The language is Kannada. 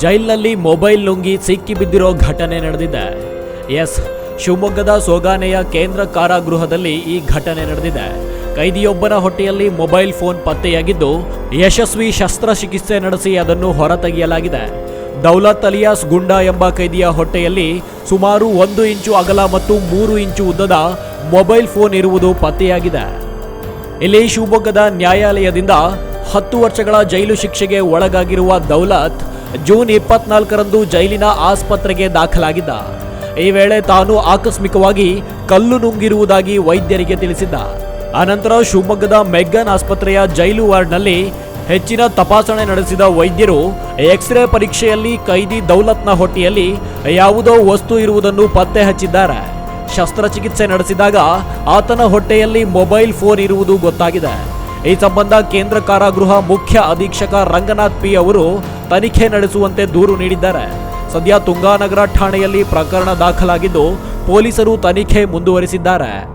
ಜೈಲಿನಲ್ಲಿ ಮೊಬೈಲ್ ನುಂಗಿ ಸಿಕ್ಕಿಬಿದ್ದಿರೋ ಘಟನೆ ನಡೆದಿದೆ. ಎಸ್. ಶಿವಮೊಗ್ಗದ ಸೋಗಾನೆಯ ಕೇಂದ್ರ ಕಾರಾಗೃಹದಲ್ಲಿ ಈ ಘಟನೆ ನಡೆದಿದೆ. ಕೈದಿಯೊಬ್ಬನ ಹೊಟ್ಟೆಯಲ್ಲಿ ಮೊಬೈಲ್ ಫೋನ್ ಪತ್ತೆಯಾಗಿದ್ದು, ಯಶಸ್ವಿ ಶಸ್ತ್ರಚಿಕಿತ್ಸೆ ನಡೆಸಿ ಅದನ್ನು ಹೊರತೆಗೆಯಲಾಗಿದೆ. ದೌಲತ್ ಅಲಿಯಾಸ್ ಗುಂಡಾ ಎಂಬ ಕೈದಿಯ ಹೊಟ್ಟೆಯಲ್ಲಿ ಸುಮಾರು ಒಂದು ಇಂಚು ಅಗಲ ಮತ್ತು ಮೂರು ಇಂಚು ಉದ್ದದ ಮೊಬೈಲ್ ಫೋನ್ ಇರುವುದು ಪತ್ತೆಯಾಗಿದೆ. ಇಲ್ಲಿ ಶಿವಮೊಗ್ಗದ ನ್ಯಾಯಾಲಯದಿಂದ ಹತ್ತು ವರ್ಷಗಳ ಜೈಲು ಶಿಕ್ಷೆಗೆ ಒಳಗಾಗಿರುವ ದೌಲತ್ ಜೂನ್ ಇಪ್ಪತ್ನಾಲ್ಕರಂದು ಜೈಲಿನ ಆಸ್ಪತ್ರೆಗೆ ದಾಖಲಾಗಿದ್ದ. ಈ ವೇಳೆ ತಾನು ಆಕಸ್ಮಿಕವಾಗಿ ಕಲ್ಲು ನುಂಗಿರುವುದಾಗಿ ವೈದ್ಯರಿಗೆ ತಿಳಿಸಿದ್ದ. ಅನಂತರ ಶಿವಮೊಗ್ಗದ ಮೆಗ್ಗನ್ ಆಸ್ಪತ್ರೆಯ ಜೈಲು ವಾರ್ಡ್ನಲ್ಲಿ ಹೆಚ್ಚಿನ ತಪಾಸಣೆ ನಡೆಸಿದ ವೈದ್ಯರು ಎಕ್ಸ್ರೇ ಪರೀಕ್ಷೆಯಲ್ಲಿ ಕೈದಿ ದೌಲತ್ನ ಹೊಟ್ಟೆಯಲ್ಲಿ ಯಾವುದೋ ವಸ್ತು ಇರುವುದನ್ನು ಪತ್ತೆ ಹಚ್ಚಿದ್ದಾರೆ. ಶಸ್ತ್ರಚಿಕಿತ್ಸೆ ನಡೆಸಿದಾಗ ಆತನ ಹೊಟ್ಟೆಯಲ್ಲಿ ಮೊಬೈಲ್ ಫೋನ್ ಇರುವುದು ಗೊತ್ತಾಗಿದೆ. ಈ ಸಂಬಂಧ ಕೇಂದ್ರ ಕಾರಾಗೃಹ ಮುಖ್ಯ ಅಧೀಕ್ಷಕ ರಂಗನಾಥ್ ಪಿ ಅವರು ತನಿಖೆ ನಡೆಸುವಂತೆ ದೂರು ನೀಡಿದ್ದಾರೆ. ಸದ್ಯ ತುಂಗಾನಗರ ಠಾಣೆಯಲ್ಲಿ ಪ್ರಕರಣ ದಾಖಲಾಗಿದ್ದು ಪೊಲೀಸರು ತನಿಖೆ ಮುಂದುವರಿಸಿದ್ದಾರೆ.